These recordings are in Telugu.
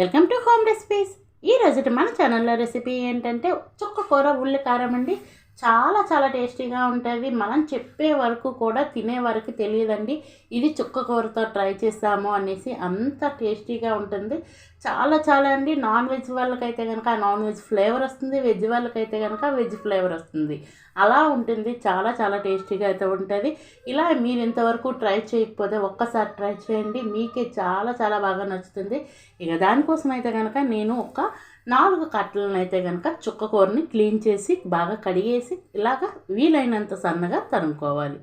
Welcome to home recipes. ఈ రోజు మన ఛానల్లో రెసిపీ ఏంటంటే చుక్క కూర ఉల్లి కారం అండి. చాలా చాలా టేస్టీగా ఉంటుంది. మనం చెప్పే వరకు కూడా తినే వరకు తెలియదండి. ఇది చుక్క కూరతో ట్రై చేస్తాము అనేసి అంత టేస్టీగా ఉంటుంది. చాలా చాలా అండి. నాన్ వెజ్ వాళ్ళకైతే కనుక నాన్ వెజ్ ఫ్లేవర్ వస్తుంది. వెజ్ వాళ్ళకైతే కనుక వెజ్ ఫ్లేవర్ వస్తుంది. అలా ఉంటుంది. చాలా చాలా టేస్టీగా అయితే ఉంటుంది. ఇలా మీరు ఇంతవరకు ట్రై చేయకపోతే ఒక్కసారి ట్రై చేయండి. మీకే చాలా చాలా బాగా నచ్చుతుంది. ఇక దానికోసం అయితే కనుక నేను ఒక నాలుగు కట్టలను అయితే కనుక చుక్క కూరని క్లీన్ చేసి బాగా కడిగేసి ఇలాగ వీలైనంత సన్నగా తరుముకోవాలి.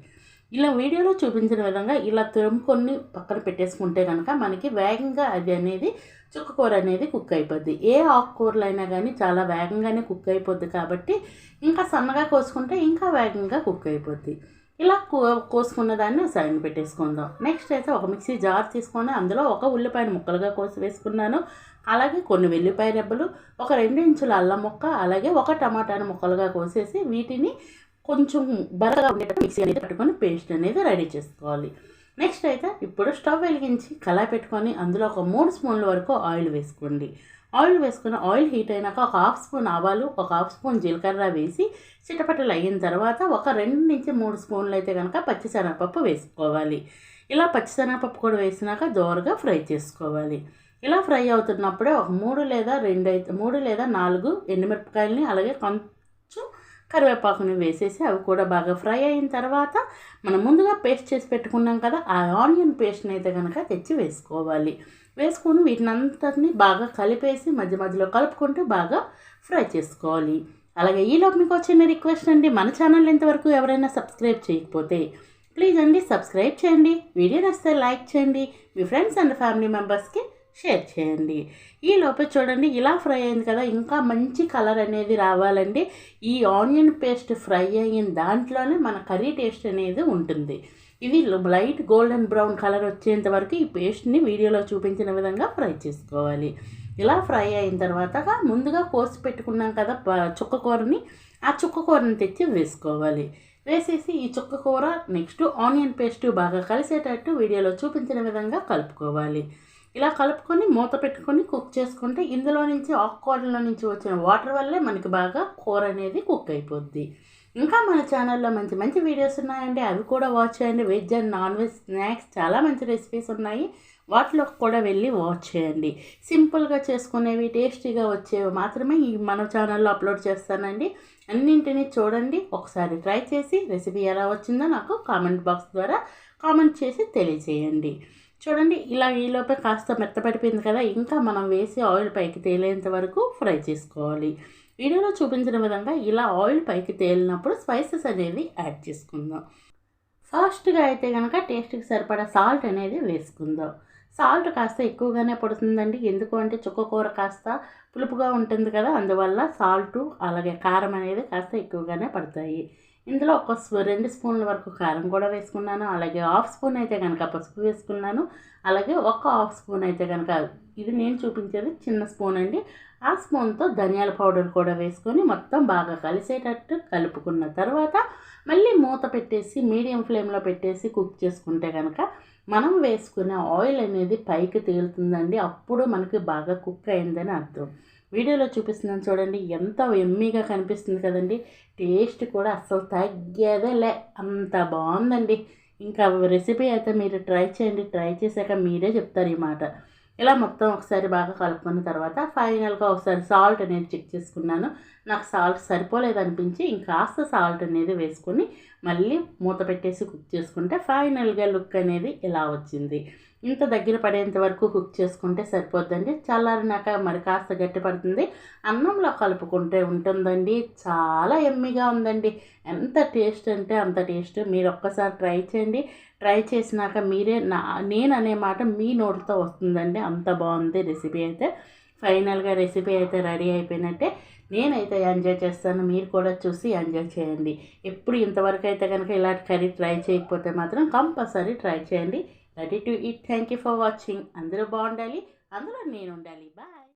ఇలా వీడియోలో చూపించిన విధంగా ఇలా తురుముకొని పక్కన పెట్టేసుకుంటే కనుక మనకి వేగంగా అది అనేది చుక్క కూర అనేది కుక్ అయిపోద్ది. ఏ ఆకుకూరలు అయినా కానీ చాలా వేగంగానే కుక్ అయిపోద్ది కాబట్టి ఇంకా సన్నగా కోసుకుంటే ఇంకా వేగంగా కుక్ అయిపోద్ది. ఇలా కో కోసుకున్న దాన్ని సైడ్ పెట్టేసుకుందాం. నెక్స్ట్ అయితే ఒక మిక్సీ జార్ తీసుకొని అందులో ఒక ఉల్లిపాయను ముక్కలుగా కోసి వేసుకున్నాను. అలాగే కొన్ని వెల్లిపాయ రెబ్బలు ఒక రెండు ఇంచుల అల్లం ముక్క అలాగే ఒక టమాటాను ముక్కలుగా కోసేసి వీటిని కొంచెం బరగా ఉండేటట్టు మిక్సీ అనేది పెట్టుకొని పేస్ట్ అనేది రెడీ చేసుకోవాలి. నెక్స్ట్ అయితే ఇప్పుడు స్టవ్ వెలిగించి కళాయి పెట్టుకొని అందులో ఒక మూడు స్పూన్ల వరకు ఆయిల్ వేసుకోండి. ఆయిల్ వేసుకున్న ఆయిల్ హీట్ అయినాక ఒక హాఫ్ స్పూన్ ఆవాలు ఒక హాఫ్ స్పూన్ జీలకర్ర వేసి చిటపటలు అయిన తర్వాత ఒక రెండు నుంచి మూడు స్పూన్లు అయితే కనుక పచ్చిశనగపప్పు వేసుకోవాలి. ఇలా పచ్చిశనగపప్పు కూడా వేసినాక దోరగా ఫ్రై చేసుకోవాలి. ఇలా ఫ్రై అవుతున్నప్పుడే ఒక మూడు లేదా రెండు అయితే మూడు లేదా నాలుగు ఎండుమిరపకాయలని అలాగే కొంచెం కరివేపాకుని వేసేసి అవి కూడా బాగా ఫ్రై అయిన తర్వాత మనం ముందుగా పేస్ట్ చేసి పెట్టుకున్నాం కదా ఆ ఆనియన్ పేస్ట్ని అయితే కనుక తెచ్చి వేసుకోవాలి. వేసుకొని వీటిని అంతటిని బాగా కలిపేసి మధ్య మధ్యలో కలుపుకుంటూ బాగా ఫ్రై చేసుకోవాలి. అలాగే ఈలోపు మీకు వచ్చిన రిక్వెస్ట్ అండి మన ఛానల్ ఇంతవరకు ఎవరైనా సబ్స్క్రైబ్ చేయకపోతే ప్లీజ్ అండి సబ్స్క్రైబ్ చేయండి వీడియో నచ్చితే లైక్ చేయండి మీ ఫ్రెండ్స్ అండ్ ఫ్యామిలీ మెంబర్స్కి షేర్ చేయండి. ఈ లోపల చూడండి ఇలా ఫ్రై అయింది కదా ఇంకా మంచి కలర్ అనేది రావాలండి. ఈ ఆనియన్ పేస్ట్ ఫ్రై అయిన దాంట్లోనే మన కర్రీ టేస్ట్ అనేది ఉంటుంది. ఇది లైట్ గోల్డెన్ బ్రౌన్ కలర్ వచ్చేంత వరకు ఈ పేస్ట్ని వీడియోలో చూపించిన విధంగా ఫ్రై చేసుకోవాలి. ఇలా ఫ్రై అయిన తర్వాత ముందుగా కోసి పెట్టుకున్నాం కదా చుక్క కూరని ఆ చుక్క కూరని తెచ్చి వేసుకోవాలి. వేసేసి ఈ చుక్క కూర నెక్స్ట్ ఆనియన్ పేస్ట్ బాగా కలిసేటట్టు వీడియోలో చూపించిన విధంగా కలుపుకోవాలి. ఇలా కలుపుకొని మూత పెట్టుకొని కుక్ చేసుకుంటే ఇందులో నుంచి ఆకుకూరలో నుంచి వచ్చిన వాటర్ వల్లే మనకి బాగా కూర అనేది కుక్ అయిపోద్ది. ఇంకా మన ఛానల్లో మంచి మంచి వీడియోస్ ఉన్నాయండి. అవి కూడా వాచ్ చేయండి. Veg and non veg snacks చాలా మంచి రెసిపీస్ ఉన్నాయి. వాటిలో కూడా వెళ్ళి వాచ్ చేయండి. సింపుల్గా చేసుకునేవి టేస్టీగా వచ్చేవి మాత్రమే ఈ మన ఛానల్లో అప్లోడ్ చేస్తానండి. అన్నింటినీ చూడండి. ఒకసారి ట్రై చేసి రెసిపీ ఎలా వచ్చిందో నాకు కామెంట్ బాక్స్ ద్వారా కామెంట్ చేసి తెలియజేయండి. చూడండి ఇలా ఈలోపే కాస్త మెత్తపడిపోయింది కదా. ఇంకా మనం వేసి ఆయిల్ పైకి తేలేంత వరకు ఫ్రై చేసుకోవాలి. వీడియోలో చూపించిన విధంగా ఇలా ఆయిల్ పైకి తేలినప్పుడు స్పైసెస్ అనేది యాడ్ చేసుకుందాం. ఫాస్ట్గా అయితే కనుక టేస్ట్కి సరిపడా సాల్ట్ అనేది వేసుకుందాం. సాల్ట్ కాస్త ఎక్కువగానే పడుతుందండి. ఎందుకు అంటే చుక్క కూర కాస్త పులుపుగా ఉంటుంది కదా అందువల్ల సాల్ట్ అలాగే కారం అనేది కాస్త ఎక్కువగానే పడతాయి. ఇందులో ఒక రెండు స్పూన్ల వరకు కారం కూడా వేసుకున్నాను. అలాగే హాఫ్ స్పూన్ అయితే కనుక పసుపు వేసుకున్నాను. అలాగే ఒక హాఫ్ స్పూన్ అయితే కనుక ఇది నేను చూపించేది చిన్న స్పూన్ అండి. ఆ స్పూన్తో ధనియాల పౌడర్ కూడా వేసుకొని మొత్తం బాగా కలిసేటట్టు కలుపుకున్న తర్వాత మళ్ళీ మూత పెట్టేసి మీడియం ఫ్లేమ్లో పెట్టేసి కుక్ చేసుకుంటే కనుక మనం వేసుకునే ఆయిల్ అనేది పైకి తేలుతుందండి. అప్పుడు మనకి బాగా కుక్ అయిందని అర్థం. వీడియోలో చూపిస్తున్నాను చూడండి ఎంత ఎమ్మీగా కనిపిస్తుంది కదండి. టేస్ట్ కూడా అస్సలు తగ్గేదే లే అంత బాగుందండి. ఇంకా రెసిపీ అయితే మీరు ట్రై చేయండి ట్రై చేశాక మీరే చెప్తారు ఈ మాట. ఇలా మొత్తం ఒకసారి బాగా కలుపుకున్న తర్వాత ఫైనల్గా ఒకసారి సాల్ట్ అనేది చెక్ చేసుకున్నాను. నాకు సాల్ట్ సరిపోలేదు అనిపించి ఇంకాస్త సాల్ట్ అనేది వేసుకొని మళ్ళీ మూత పెట్టేసి కుక్ చేసుకుంటే ఫైనల్గా లుక్ అనేది ఇలా వచ్చింది. ఇంత దగ్గర పడేంత వరకు కుక్ చేసుకుంటే సరిపోద్దండి. చల్లారినాక మరి కాస్త గట్టి పడుతుంది. అన్నంలో కలుపుకుంటే ఉంటుందండి. చాలా ఎమ్మిగా ఉందండి. ఎంత టేస్ట్ అంటే అంత టేస్ట్ మీరు ఒక్కసారి ట్రై చేయండి. ట్రై చేసినాక మీరే నా నేను అనే మాట మీ నోటితో వస్తుందండి. అంత బాగుంది రెసిపీ అయితే. ఫైనల్గా రెసిపీ అయితే రెడీ అయిపోయినట్టే నేనైతే ఎంజాయ్ చేస్తాను. మీరు కూడా చూసి ఎంజాయ్ చేయండి. ఎప్పుడు ఇంతవరకు అయితే కనుక ఇలాంటి కర్రీ ట్రై చేయకపోతే మాత్రం కంపల్సరీ ట్రై చేయండి. Ready to eat thank you for watching అందరూ బాగుండాలి. అందులో నేను ఉండాలి బాయ్